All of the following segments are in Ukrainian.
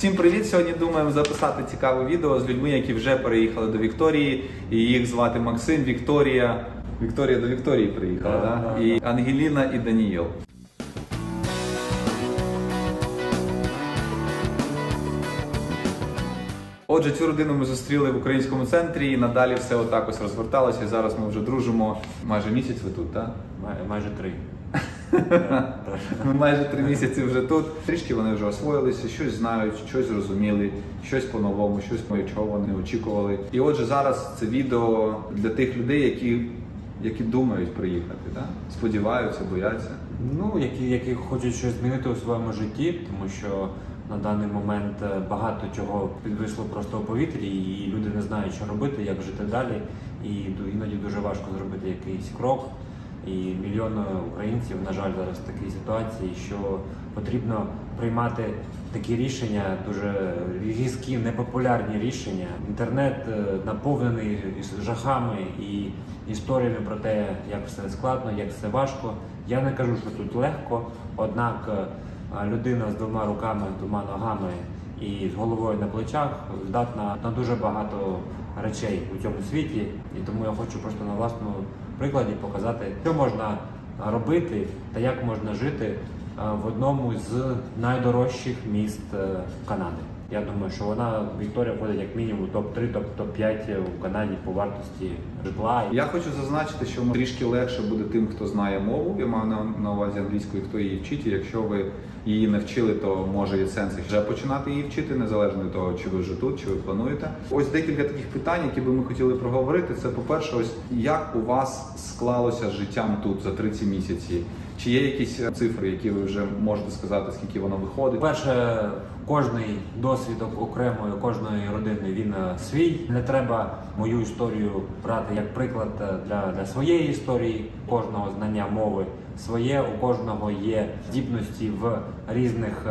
Всім привіт! Сьогодні думаємо записати цікаве відео з людьми, які вже переїхали до Вікторії. І їх звати Максим, Вікторія. Вікторія до Вікторії приїхала, Так, да? так, і Ангеліна і Даніїл. Отже, цю родину ми зустріли в українському центрі і надалі все отак ось розверталося. І зараз ми вже дружимо. Майже місяць ви тут, так? Май- Майже три. Ми майже три місяці вже тут. Трішки вони вже освоїлися, щось знають, щось зрозуміли, щось по-новому, щось чого вони очікували. І отже, зараз це відео для тих людей, які, які думають приїхати, да? сподіваються, бояться. Ну, які, які хочуть щось змінити у своєму житті, тому що на даний момент е, багато чого підвисло просто у повітрі, і люди не знають, що робити, як жити далі. І іноді дуже важко зробити якийсь крок. І мільйони українців, на жаль, зараз в такій ситуації, що потрібно приймати такі рішення, дуже різкі, непопулярні рішення. Інтернет е, наповнений жахами і історіями про те, як все складно, як все важко. Я не кажу, що тут легко, однак е, людина з двома руками, двома ногами і з головою на плечах здатна на дуже багато речей у цьому світі. І тому я хочу просто на власному прикладі показати, що можна робити та як можна жити в одному з найдорожчих міст е, Канади. Я думаю, що вона Вікторія входить як мінімум топ-3, топ- топ-5 у Канаді по вартості житла. Я хочу зазначити, що трішки легше буде тим, хто знає мову. Я маю на, увазі англійську, і хто її вчить. І якщо ви її не вчили, то може є сенс вже починати її вчити, незалежно від того, чи ви вже тут, чи ви плануєте. Ось декілька таких питань, які би ми хотіли проговорити. Це по-перше, ось як у вас склалося життям тут за 30 місяці? Чи є якісь е, цифри, які ви вже можете сказати, скільки воно виходить? Перше, кожний досвід окремої кожної родини він е, свій. Не треба мою історію брати як приклад е, для, для своєї історії, кожного знання мови своє, у кожного є здібності в різних.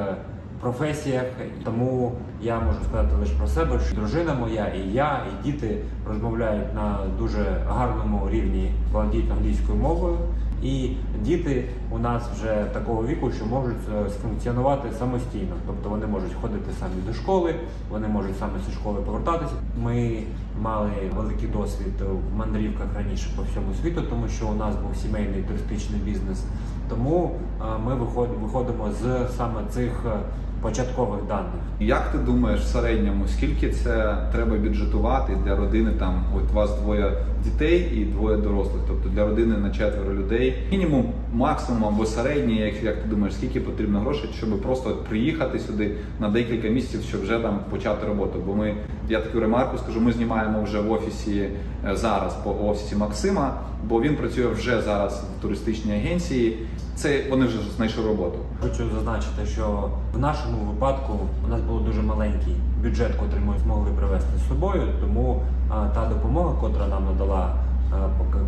Професіях, тому я можу сказати лише про себе, що дружина моя і я, і діти розмовляють на дуже гарному рівні, володіють англійською мовою. І діти у нас вже такого віку, що можуть е, сфункціонувати самостійно. Тобто вони можуть ходити самі до школи, вони можуть самі зі школи повертатися. Ми мали великий досвід в мандрівках раніше по всьому світу, тому що у нас був сімейний туристичний бізнес. Тому е, ми виход- виходимо з саме цих е, початкових даних. Як ти думаєш в середньому, скільки це треба бюджетувати для родини? Там от вас двоє дітей і двоє дорослих, тобто для родини на четверо людей. Мінімум, максимум або середній, як, як ти думаєш, скільки потрібно грошей, щоб просто приїхати сюди на декілька місяців, щоб вже там почати роботу? Бо ми, я таку ремарку скажу, ми знімаємо вже в офісі е, зараз по офісі Максима, бо він працює вже зараз в туристичній агенції. Це вони вже знайшли роботу. Хочу зазначити, що в нашому випадку у нас був дуже маленький бюджет, котрий ми змогли привезти з собою. Тому та допомога, котра нам надала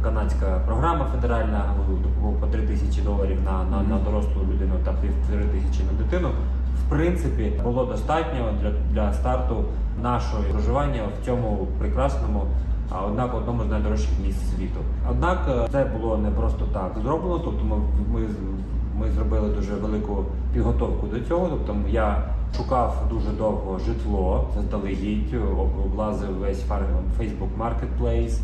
канадська програма федеральна, допомога по 3 тисячі доларів на, на, на дорослу людину та півтори тисячі на дитину. В принципі, було достатньо для, для старту нашого проживання в цьому прекрасному а однак одному з найдорожчих місць світу. Однак е, це було не просто так зроблено. Тобто ми, ми, ми зробили дуже велику підготовку до цього. Тобто я шукав дуже довго житло, заздалегідь, облазив весь Facebook Marketplace,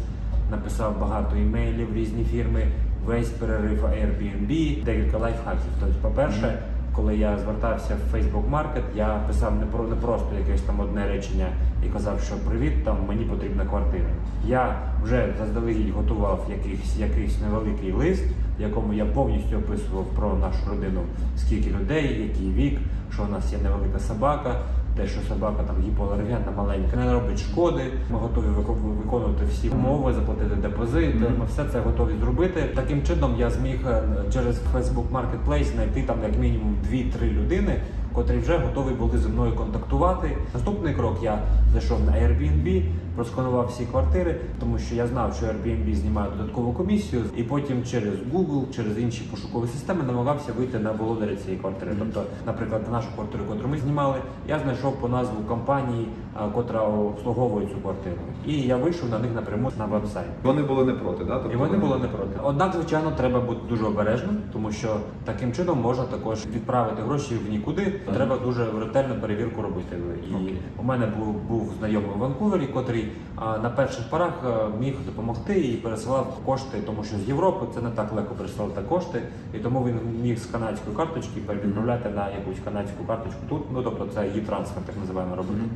написав багато імейлів різні фірми, весь перерив Airbnb, декілька лайфхаків. Тобто, по-перше, коли я звертався в Facebook Market, я писав не про не просто якесь там одне речення і казав, що привіт, там мені потрібна квартира. Я вже заздалегідь готував якийсь, якийсь невеликий лист, в якому я повністю описував про нашу родину, скільки людей, який вік, що у нас є невелика собака. Те, що собака там гіпоалергенна, маленька, не робить шкоди. Ми готові вико- виконувати всі умови, заплатити депозит. Ми все це готові зробити. Таким чином я зміг е, через Facebook Marketplace знайти там як мінімум 2-3 людини, котрі вже готові були зі мною контактувати. Наступний крок я зайшов на Airbnb, просканував всі квартири, тому що я знав, що Airbnb знімає додаткову комісію, і потім через Google, через інші пошукові системи намагався вийти на володаря цієї квартири. Тобто, наприклад, на нашу квартиру, яку ми знімали, я знайшов по назву компанії, котра обслуговує цю квартиру, і я вийшов на них напряму на веб-сайт. Вони були не проти, да? Тобто І вони були не проти. Однак, звичайно, треба бути дуже обережним, тому що таким чином можна також відправити гроші в нікуди, Треба дуже ретельно перевірку робити. І Окей. у мене був, був знайомий у Ванкувері, котрий а, на перших порах а, міг допомогти і пересилав кошти, тому що з Європи це не так легко пересилати кошти, і тому він міг з канадської карточки перевідправляти на якусь канадську карточку тут. Ну тобто це її трансфер, так називаємо робити. Мгм.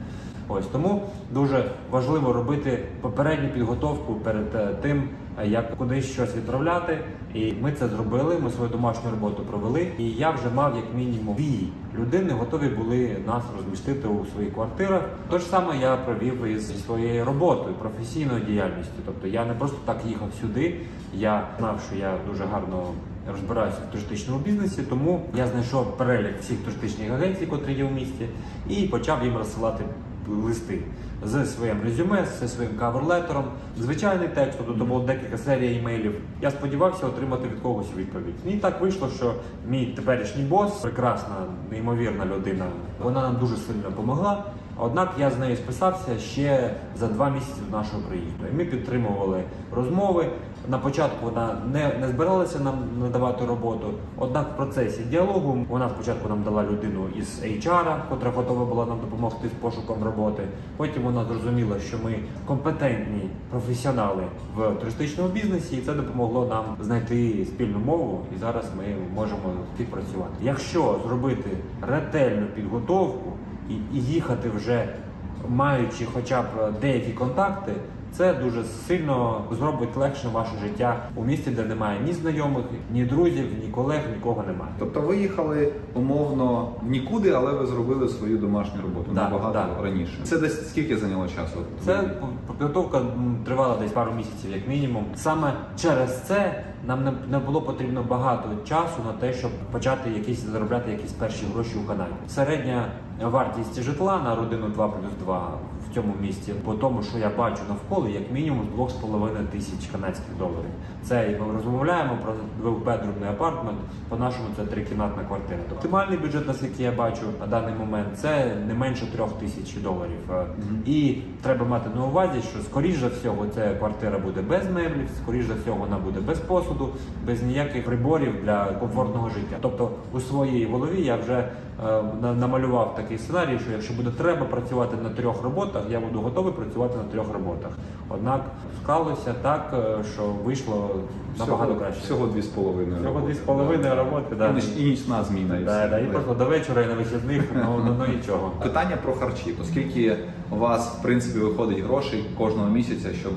Ось тому дуже важливо робити попередню підготовку перед е, тим, е, як кудись щось відправляти. І ми це зробили. Ми свою домашню роботу провели. І я вже мав як мінімум дві людини готові були нас розмістити у своїх квартирах. То ж саме я провів із своєю роботою, професійною діяльністю. Тобто я не просто так їхав сюди. Я знав, що я дуже гарно розбираюся в туристичному бізнесі, тому я знайшов перелік всіх туристичних агенцій, котрі є у місті, і почав їм розсилати листи з своїм резюме, зі своїм каверлетером, звичайний текст, тобто було декілька серій імейлів. Я сподівався отримати від когось відповідь. І так вийшло, що мій теперішній бос, прекрасна, неймовірна людина, вона нам дуже сильно допомогла. Однак я з нею списався ще за два місяці до нашого приїзду. І ми підтримували розмови. На початку вона не, не збиралася нам надавати роботу. Однак в процесі діалогу вона спочатку нам дала людину із HR, котра готова була нам допомогти з пошуком роботи. Потім вона зрозуміла, що ми компетентні професіонали в туристичному бізнесі, і це допомогло нам знайти спільну мову. І зараз ми можемо співпрацювати. Якщо зробити ретельну підготовку і, їхати вже маючи хоча б деякі контакти, це дуже сильно зробить легше ваше життя у місті, де немає ні знайомих, ні друзів, ні колег, нікого немає. Тобто ви їхали умовно в нікуди, але ви зробили свою домашню роботу Да, набагато да. раніше. Це десь скільки зайняло часу? Це підготовка тривала десь пару місяців, як мінімум. Саме через це нам не, було потрібно багато часу на те, щоб почати якісь заробляти якісь перші гроші у Канаді. Середня вартість житла на родину 2 плюс 2 в цьому місті, по тому, що я бачу навколо, як мінімум 2,5 тисяч канадських доларів. Це ми розмовляємо про двохбедрумний апартмент. По нашому це трикімнатна квартира. Оптимальний бюджет, наскільки я бачу на даний момент, це не менше трьох тисяч доларів. Е, І треба мати на увазі, що скоріш за всього ця квартира буде без меблів, скоріш за всього вона буде без посуду, без ніяких приборів для комфортного життя. Тобто у своїй голові я вже намалював такий сценарій, що якщо буде треба працювати на трьох роботах, я буду готовий працювати на трьох роботах. Однак склалося так, е, що вийшло набагато краще. Всього дві з половиною. Всього дві з половиною роботи, да. І, нічна зміна. І Да, да, і просто до вечора і на вихідних, ну, ну, ну нічого. Питання про харчі. Оскільки у вас в принципі виходить грошей кожного місяця, щоб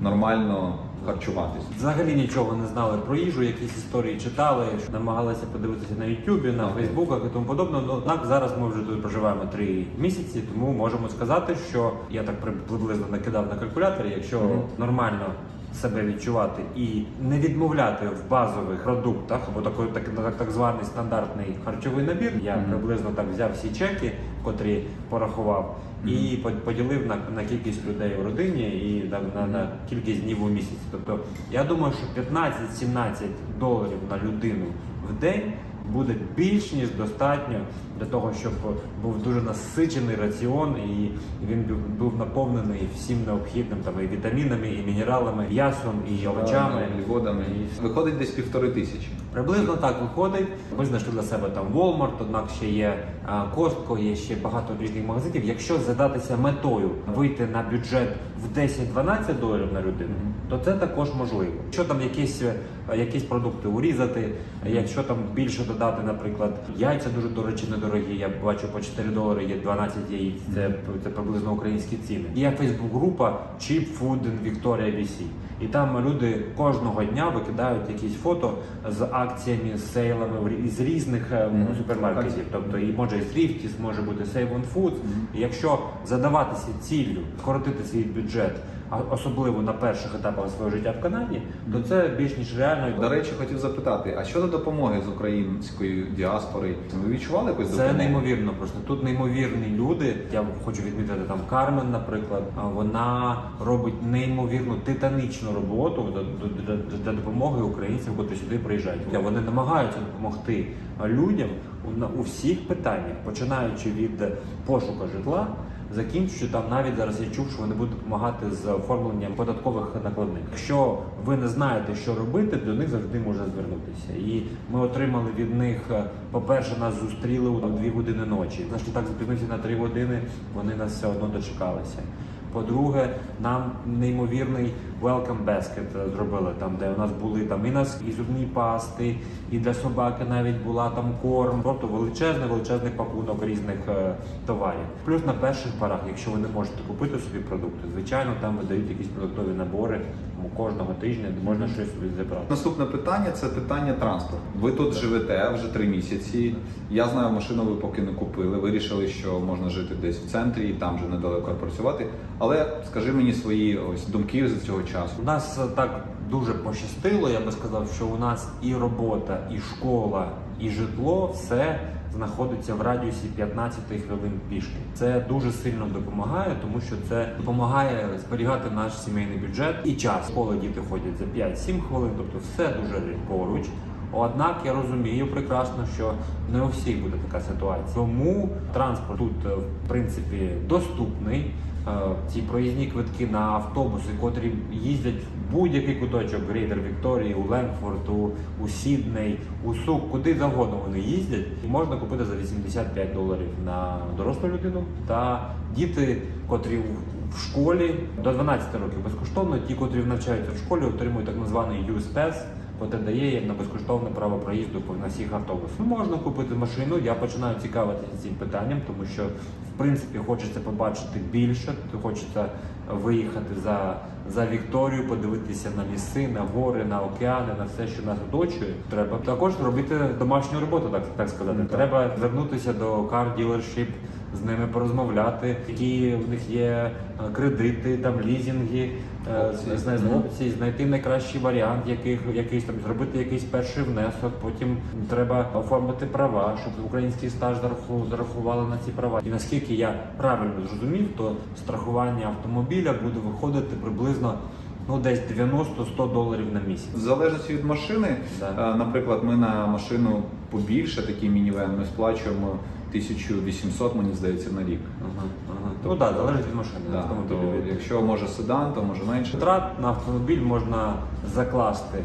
нормально харчуватись. Взагалі нічого не знали про їжу, якісь історії читали, намагалися подивитися на Ютубі, на Фейсбуках і тому подобне. Ну, однак зараз ми вже тут проживаємо три місяці, тому можемо сказати, що я так приблизно накидав на калькуляторі, якщо нормально. Себе відчувати і не відмовляти в базових продуктах, або такий так, так, так званий стандартний харчовий набір. Я Мгм. приблизно так взяв всі чеки, котрі порахував, і по- поділив на, на кількість людей в родині і на, на, на кількість днів у місяці. Тобто я думаю, що 15-17 доларів на людину в день буде більш ніж достатньо для того, щоб був дуже насичений раціон, і він був- наповнений всім необхідним там і вітамінами, і мінералами, м'ясом, і овочами. вуглеводами. Виходить десь півтори тисячі. Приблизно так виходить. Ми знайшли для себе там Walmart, однак ще є Costco, є ще багато різних магазинів. Якщо задатися метою вийти на бюджет в 10-12 доларів на людину, то це також можливо. Якщо там якісь, е, якісь продукти урізати, якщо там більше додати, наприклад, яйця дуже до речі недорогі. Я бачу по 4 долари є 12 яєць. Це, це приблизно українські ціни. Є Фейсбук-група Cheap Food in Victoria BC. І там люди кожного дня викидають якісь фото з акціями, з сейлами з різних Мгм. супермаркетів. Тобто і може і Thrifties, може бути Save on Foods. Мгм. І якщо задаватися ціллю, скоротити свій бюджет, а особливо на перших етапах свого життя в Канаді, то це більш ніж реально. До речі, хотів запитати, а щодо допомоги з української діаспори, ви відчували якусь Це неймовірно просто. Тут неймовірні люди. Я хочу відмітити там Кармен, наприклад. Вона робить неймовірну титанічну роботу для, допомоги українцям, котрі сюди приїжджають. Вони намагаються допомогти людям у всіх питаннях, починаючи від пошуку житла. Закінчуючи там навіть зараз я чув, що вони будуть допомагати з оформленням податкових накладних. Якщо ви не знаєте, що робити, до них завжди можна звернутися. І ми отримали від них, е, по-перше, нас зустріли у дві години ночі. Наш так запізнився на три години. Вони нас все одно дочекалися. По-друге, нам неймовірний welcome basket зробили там, де у нас були там і нас і зубні пасти, і для собаки навіть була там корм. Тобто величезний, величезний пакунок різних е, товарів. Плюс на перших парах, якщо ви не можете купити собі продукти, звичайно, там видають якісь продуктові набори кожного тижня, де можна щось собі забрати. Наступне питання це питання транспорту. Ви тут живете вже три місяці. Я знаю, машину ви поки не купили. Вирішили, що можна жити десь в центрі і там вже недалеко працювати. Але скажи мені свої ось думки з цього часу. У нас так дуже пощастило. Я би сказав, що у нас і робота, і школа, і житло все знаходиться в радіусі 15 хвилин пішки. Це дуже сильно допомагає, тому що це допомагає зберігати наш сімейний бюджет і час. Коли діти ходять за 5-7 хвилин, тобто все дуже поруч. Однак я розумію прекрасно, що не у всіх буде така ситуація. Тому транспорт тут в принципі доступний. Е, Ці проїзні квитки на автобуси, котрі їздять в будь-який куточок Грейдер Вікторії, у Ленфорд, у, Сідней, у Сук, куди завгодно вони їздять, і можна купити за 85 доларів на дорослу людину. Та діти, котрі в школі до 12 років безкоштовно, ті, котрі навчаються в школі, отримують так званий USPS, котре дає їм на безкоштовне право проїзду по- на всіх автобусах. Ну, можна купити машину. Я починаю цікавитися цим питанням, тому що в принципі хочеться побачити більше. Хочеться виїхати за, за Вікторію, подивитися на ліси, на гори, на океани, на все, що нас оточує. Треба також робити домашню роботу, так, так сказати. Ну, так. Треба звернутися до dealership, з ними порозмовляти, які в них є е, кредити, там лізінги, опцій, знайти найкращий варіант, яких якийсь там зробити якийсь перший внесок. Потім треба оформити права, щоб український стаж зарахували на ці права. І наскільки я правильно зрозумів, то страхування автомобіля буде виходити приблизно ну десь 90-100 доларів на місяць. В залежності від машини, Да. е, наприклад, ми на машину побільше, такий мінівен, ми сплачуємо 1800, мені здається, на рік. Ага, ага. Ну так, залежить від машини. Да, то, якщо може седан, то може менше. Витрат на автомобіль можна закласти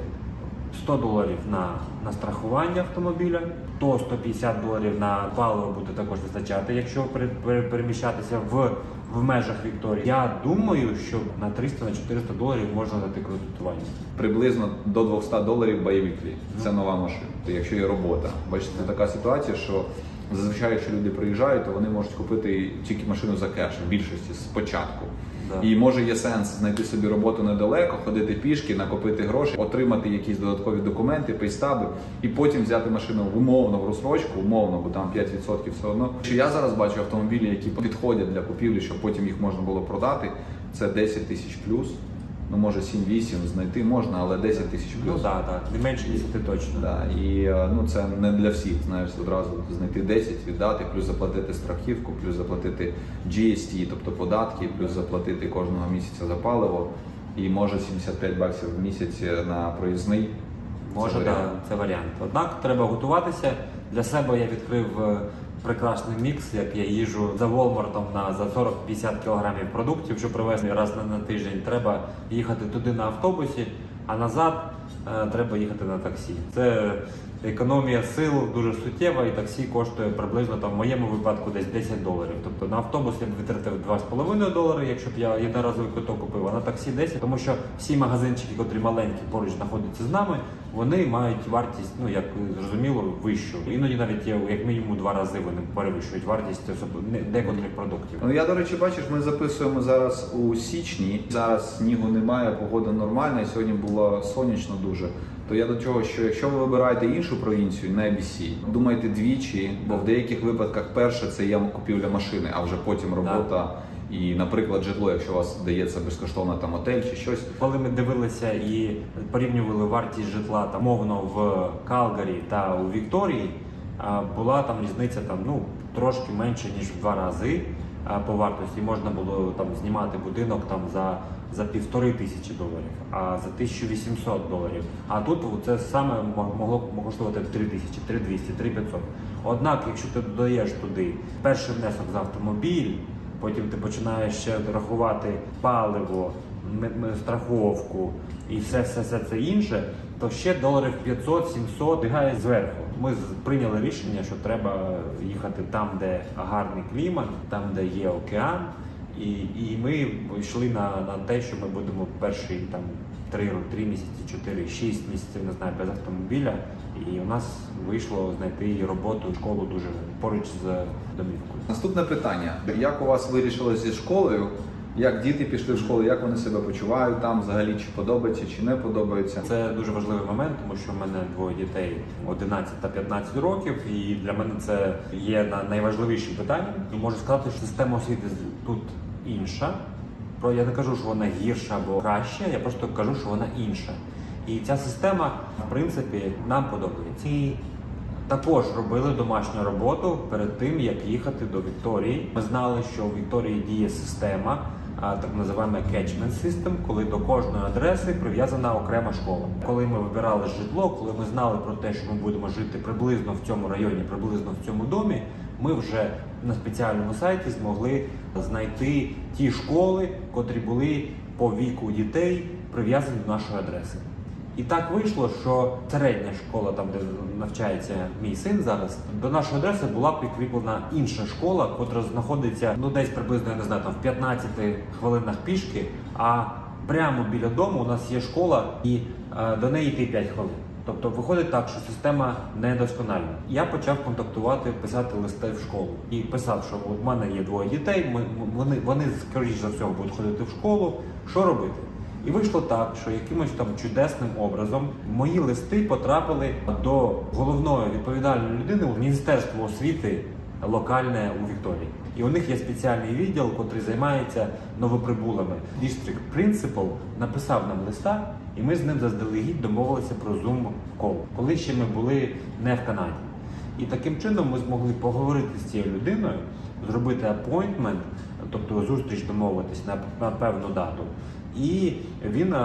100 доларів на, на страхування автомобіля, то 150 доларів на паливо буде також вистачати, якщо пере- пере- переміщатися в, в межах Вікторії. Я думаю, що на 300 на 400 доларів можна дати кредитування. Приблизно до 200 доларів бойовіклі. Це нова машина. Якщо є робота. Бачите, це така ситуація, що зазвичай, якщо люди приїжджають, то вони можуть купити тільки машину за кеш в більшості спочатку. Да. І може є сенс знайти собі роботу недалеко, ходити пішки, накопити гроші, отримати якісь додаткові документи, пейстаби, і потім взяти машину умовно в розсрочку, умовно, бо там 5% все одно. Що я зараз бачу автомобілі, які підходять для купівлі, щоб потім їх можна було продати. Це 10 тисяч плюс. Ну може 7-8 знайти можна, але 10 тисяч Ну плюс. так, так, не менше 10 точно. Да, і е, ну це не для всіх. Знаєш, одразу знайти 10, віддати, плюс заплатити страхівку, плюс заплатити GST, тобто податки, плюс заплатити кожного місяця за паливо. І може 75 баксів в місяць на проїзний. Може, Це да, це варіант. Однак треба готуватися. Для себе я відкрив е, прекрасний мікс, як я їжу за Волмартом на за 40-50 кілограмів продуктів, що привезти раз на, на тиждень. Треба їхати туди на автобусі, а назад е, треба їхати на таксі. Це економія сил дуже суттєва, і таксі коштує приблизно там в моєму випадку десь 10 доларів. Тобто на автобус я б витратив 2,5 долари, якщо б я єдноразовий квиток купив, а на таксі 10, тому що всі магазинчики, котрі маленькі поруч знаходяться з нами, вони мають вартість, ну як зрозуміло, вищу. Іноді навіть є як мінімум два рази вони перевищують вартість особ- не- декотрих продуктів. Ну я до речі, бачиш, ми записуємо зараз у січні. Зараз снігу немає, погода нормальна. Сьогодні було сонячно дуже. То я до чого, що якщо ви вибираєте іншу провінцію, не ABC, думайте двічі, бо в деяких випадках перше це є купівля машини, а вже потім робота. І, наприклад, житло, якщо у вас дається безкоштовно там отель чи щось. Коли ми дивилися і порівнювали вартість житла там мовно в Калгарі та у Вікторії, була там різниця там ну трошки менше ніж в два рази по вартості. Можна було там знімати будинок там за. За півтори тисячі доларів, а за 1800 доларів. А тут це саме мо- могло коштувати 3 тисячі, 3200, 3500. Однак, якщо ти додаєш туди перший внесок за автомобіль, потім ти починаєш ще рахувати паливо, страховку і все, все, все це інше, то ще доларів 500-700 бігає зверху. Ми прийняли рішення, що треба їхати там, де гарний клімат, там, де є океан. І, і ми йшли на, на те, що ми будемо перші там три, три місяці, чотири, шість місяців, не знаю, без автомобіля. І у нас вийшло знайти роботу, школу дуже поруч з домівкою. Наступне питання: як у вас вирішило зі школою? Як діти пішли в школу, як вони себе почувають там, взагалі чи подобається, чи не подобається? Це дуже важливий момент, тому що в мене двоє дітей 11 та 15 років, і для мене це є на- найважливішим питанням. І можу сказати, що система освіти тут інша. Про я не кажу, що вона гірша або краща, я просто кажу, що вона інша. І ця система, в принципі, нам подобається. Також робили домашню роботу перед тим, як їхати до Вікторії. Ми знали, що у Вікторії діє система, так називаємо catchment system, коли до кожної адреси прив'язана окрема школа. Коли ми вибирали житло, коли ми знали про те, що ми будемо жити приблизно в цьому районі, приблизно в цьому домі, ми вже на спеціальному сайті змогли знайти ті школи, котрі були по віку дітей прив'язані до нашої адреси. І так вийшло, що середня школа, там де навчається мій син зараз, до нашої адреси була прикріплена інша школа, котра знаходиться ну десь приблизно я не знаю, там в 15 хвилинах пішки. А прямо біля дому у нас є школа, і е, до неї йти 5 хвилин. Тобто виходить так, що система недоскональна. Я почав контактувати, писати листи в школу і писав, що от в мене є двоє дітей. Ми вони вони скоріш за всього будуть ходити в школу. Що робити? І вийшло так, що якимось там чудесним образом мої листи потрапили до головної відповідальної людини у Міністерство освіти локальне у Вікторії. І у них є спеціальний відділ, який займається новоприбулими. District Principal написав нам листа, і ми з ним заздалегідь домовилися про Zoom call, коли ще ми були не в Канаді. І таким чином ми змогли поговорити з цією людиною, зробити appointment, тобто зустріч домовитись на, на певну дату. І він е,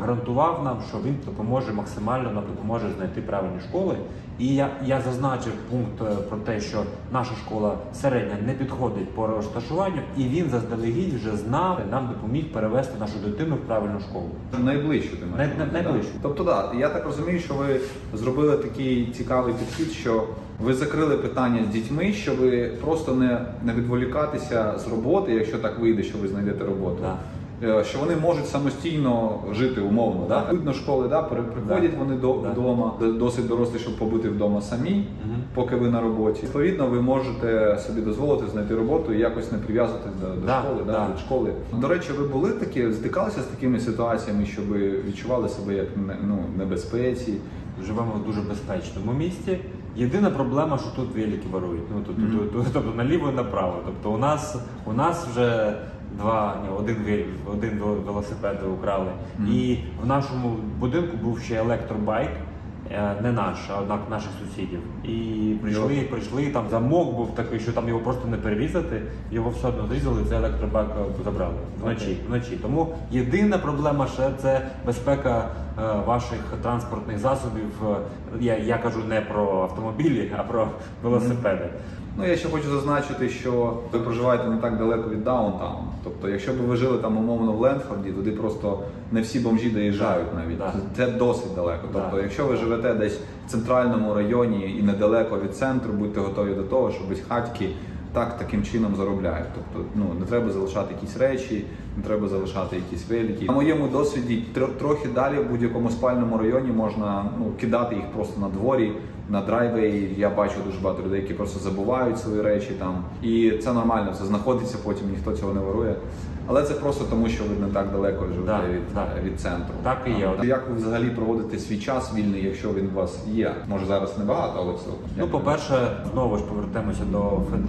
гарантував нам, що він допоможе максимально нам допоможе знайти правильні школи. І я, я зазначив пункт е, про те, що наша школа середня не підходить по розташуванню, і він заздалегідь вже знав, нам допоміг перевести нашу дитину в правильну школу. Найближче ти маєш Най- на увазі, найближче. Тобто, да, я так розумію, що ви зробили такий цікавий підхід, що ви закрили питання з дітьми, щоб просто не, не відволікатися з роботи, якщо так вийде, що ви знайдете роботу. Да. Е, Що вони можуть самостійно жити умовно. Да? Видно школи, да? при- приходять Да. вони до, Да. вдома, досить дорослі, щоб побути вдома самі, Мгм. поки ви на роботі. Відповідно, ви можете собі дозволити знайти роботу і якось не прив'язуватись до, до Да, школи, да, да. від школи. До речі, ви були такі, стикалися з такими ситуаціями, щоб відчували себе як ну, небезпеці. Живемо в дуже безпечному місті. Єдина проблема, що тут велики ворують. Ну тут, Мгм. тут, тут, тобто наліво і направо. Тобто у нас у нас вже два, ні, один велик, один вел- велосипед украли. Мгм. І в нашому будинку був ще електробайк. е, Не наш, а однак наших сусідів. І прийшли, прийшли, там замок був такий, що там його просто не перерізати, його все одно зрізали, цей електробайк е, забрали вночі. Окей. вночі. Тому єдина проблема ще це безпека е, ваших транспортних засобів. Я, я кажу не про автомобілі, а про велосипеди. Ну, я ще хочу зазначити, що ви проживаєте не так далеко від даунтауну. Тобто, якщо б ви жили там умовно в Лендфорді, туди просто не всі бомжі доїжджають навіть. Да. Це досить далеко. Тобто, Да. якщо ви живете десь в центральному районі і недалеко від центру, будьте готові до того, що безхатьки так таким чином заробляють. Тобто, ну не треба залишати якісь речі, не треба залишати якісь великі. На моєму досвіді трохи далі в будь-якому спальному районі можна ну кидати їх просто на дворі. На драйвеї я бачу дуже багато людей, які просто забувають свої речі там, і це нормально, це знаходиться потім, ніхто цього не ворує. Але це просто тому, що ви не так далеко живете Да, від, да. від центру. Так і є. А, Як ви взагалі проводите свій час вільний, якщо він у вас є? Може зараз небагато, але все. Ну, по-перше, знову ж повертаємося до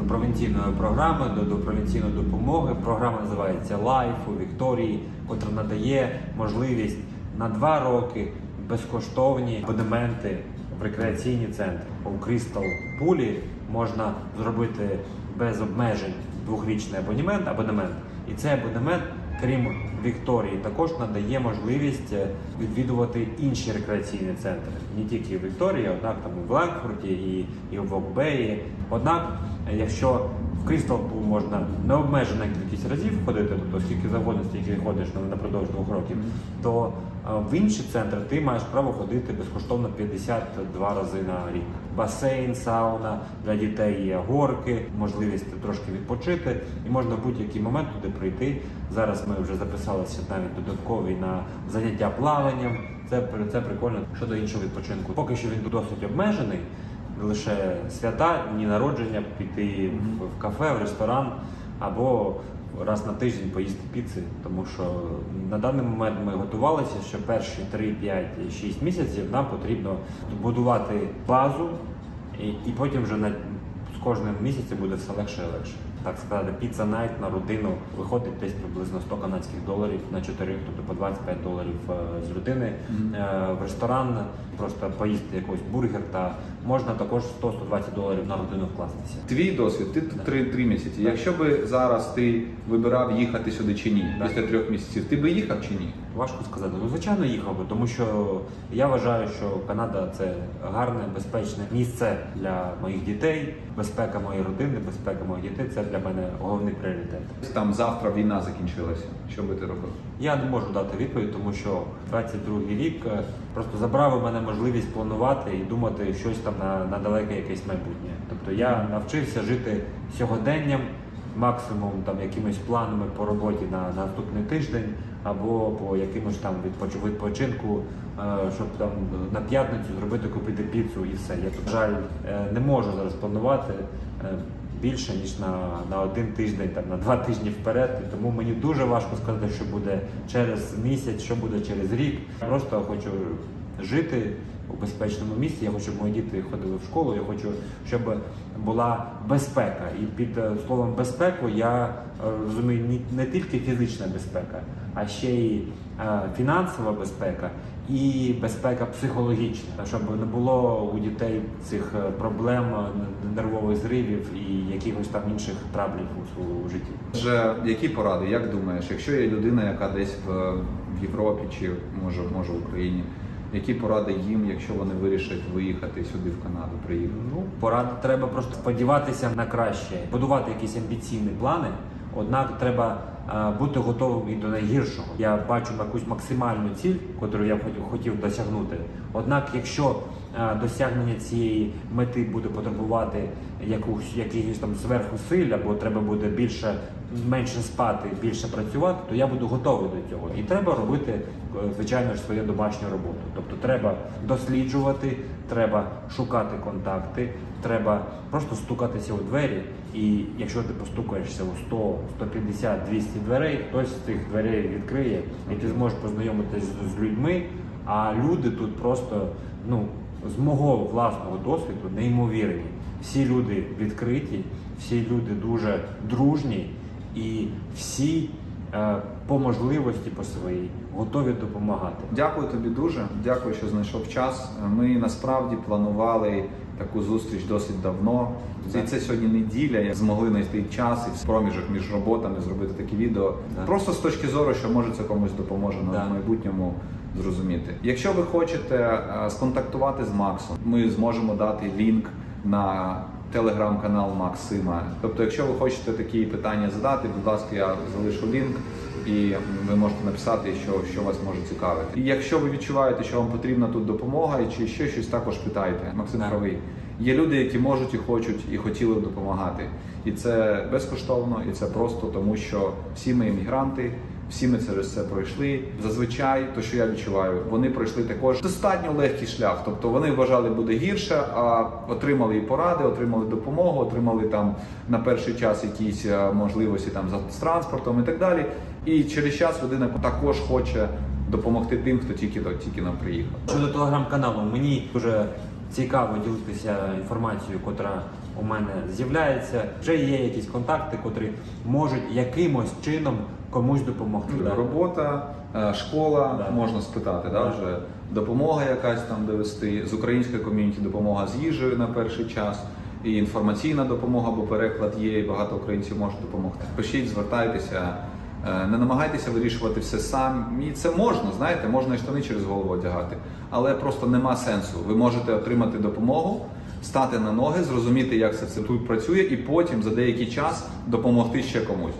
провінційної програми, до, до провінційної допомоги. Програма називається Life у Вікторії, котра надає можливість на два роки безкоштовні абонементи в рекреаційні центри. У Crystal Пулі можна зробити без обмежень двохрічний абонемент, абонемент. І цей абонемент, крім Вікторії, також надає можливість е, відвідувати інші рекреаційні центри, не тільки Вікторії, однак там і в Ланкфорті, і, і в Вокбеї. Однак, якщо В Crystal Pool можна необмежена кількість разів ходити, тобто скільки завгодно, стільки ходиш на- напродовж двох років, то в інші центри ти маєш право ходити безкоштовно 52 рази на рік. Басейн, сауна для дітей є горки, можливість трошки відпочити, і можна в будь-який момент туди прийти. Зараз ми вже записалися навіть додаткові на заняття плаванням. Це це прикольно щодо іншого відпочинку. Поки що він досить обмежений. Лише свята, дні народження, піти в- в кафе, в ресторан або раз на тиждень поїсти піци. Тому що на даний момент ми готувалися, що перші 3, 5, 6 місяців нам потрібно будувати базу, і, і потім вже на з кожним місяцем буде все легше і легше. Так сказати, піца найт на родину виходить десь приблизно 100 канадських доларів на 4, тобто по 25 доларів е, з людини. Мгм. Е, В ресторан просто поїсти якийсь бургер та можна також 100-120 доларів на родину вкластися. Твій досвід, ти тут три, три місяці. Так. Якщо би зараз ти вибирав їхати сюди чи ні, Так. після трьох місяців, ти би їхав чи ні? Важко сказати. Ну, звичайно, їхав би, тому що я вважаю, що Канада це гарне, безпечне місце для моїх дітей. Безпека моєї родини, безпека моїх дітей це для мене головний пріоритет. Там завтра війна закінчилася. Що би ти робив? Я не можу дати відповідь, тому що 22-й рік е, просто забрав у мене можливість планувати і думати щось там на, на далеке якесь майбутнє. Тобто я навчився жити сьогоденням, максимум там якимись планами по роботі на наступний тиждень або по якимось там відпоч- відпочинку, е, щоб там на п'ятницю зробити купити піцу і все. Я тут жаль е, не можу зараз планувати. е, Більше ніж на, на один тиждень, там на два тижні вперед. І тому мені дуже важко сказати, що буде через місяць, що буде через рік. Просто хочу жити у безпечному місці. Я хочу, щоб мої діти ходили в школу. Я хочу, щоб була безпека. І під е, словом безпеку я е, розумію не, тільки фізична безпека, а ще й е, фінансова безпека і безпека психологічна, щоб не було у дітей цих проблем, нервових зривів і якихось там інших траблів у своєму житті. Отже, які поради, як думаєш, якщо є людина, яка десь в Європі чи може, може в Україні, які поради їм, якщо вони вирішать виїхати сюди в Канаду, приїхати? Ну, поради треба просто сподіватися на краще, будувати якісь амбіційні плани. Однак треба е, бути готовим і до найгіршого. Я бачу якусь максимальну ціль, яку я хотів- досягнути. Однак, якщо е, досягнення цієї мети буде потребувати якусь якихось там зверхусиль, або треба буде більше менше спати, більше працювати, то я буду готовий до цього. І треба робити, е, звичайно ж, свою домашню роботу. Тобто треба досліджувати, треба шукати контакти, треба просто стукатися у двері. І якщо ти постукаєшся у 100, 150, 200 дверей, хтось з цих дверей відкриє, і ти зможеш познайомитися з, людьми. А люди тут просто, ну, з мого власного досвіду, неймовірні. Всі люди відкриті, всі люди дуже дружні і всі е, по можливості по своїй готові допомагати. Дякую тобі дуже. Дякую, що знайшов час. Ми насправді планували таку зустріч досить давно. І це сьогодні неділя. як Змогли знайти час і в проміжок між роботами зробити такі відео. Просто з точки зору, що може це комусь допоможе на майбутньому зрозуміти. Якщо ви хочете е, сконтактувати з Максом, ми зможемо дати лінк на телеграм-канал Максима. Тобто, якщо ви хочете такі питання задати, будь ласка, я залишу лінк. І ви можете написати, що, що вас може цікавити. І якщо ви відчуваєте, що вам потрібна тут допомога, і чи ще щось також питайте. Максим Так. правий. Є люди, які можуть і хочуть, і хотіли б допомагати. І це безкоштовно, і це просто тому, що всі ми іммігранти, всі ми через це пройшли. Зазвичай, то що я відчуваю, вони пройшли також достатньо легкий шлях. Тобто вони вважали буде гірше, а отримали і поради, отримали допомогу, отримали там на перший час якісь е, можливості там за- з транспортом і так далі. І через час людина також хоче допомогти тим, хто тільки тільки нам приїхав. Щодо телеграм-каналу, мені дуже цікаво ділитися інформацією, котра у мене з'являється. Вже є якісь контакти, котрі можуть якимось чином комусь допомогти. Робота, е, школа, Да. можна спитати, да, Да. вже допомога якась там довести, з української ком'юніті допомога з їжею на перший час, і інформаційна допомога, бо переклад є, і багато українців можуть допомогти. Пишіть, звертайтеся, е, не намагайтеся вирішувати все самі. Це можна, знаєте, можна і штани через голову одягати, але просто нема сенсу. Ви можете отримати допомогу. стати на ноги, зрозуміти, як це все тут працює, і потім за деякий час допомогти ще комусь.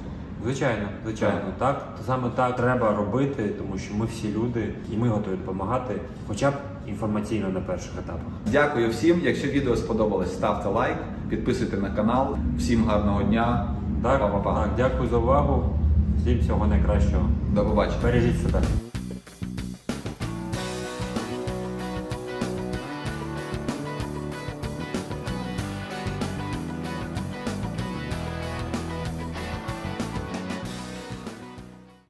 Звичайно, звичайно, так саме так треба робити, тому що ми всі люди і ми готові допомагати, хоча б інформаційно на перших етапах. Дякую всім. Якщо відео сподобалось, ставте лайк, підписуйте на канал. Всім гарного дня. Так, Па-па-па. так, дякую за увагу. Всім всього найкращого. До побачення. Бережіть себе.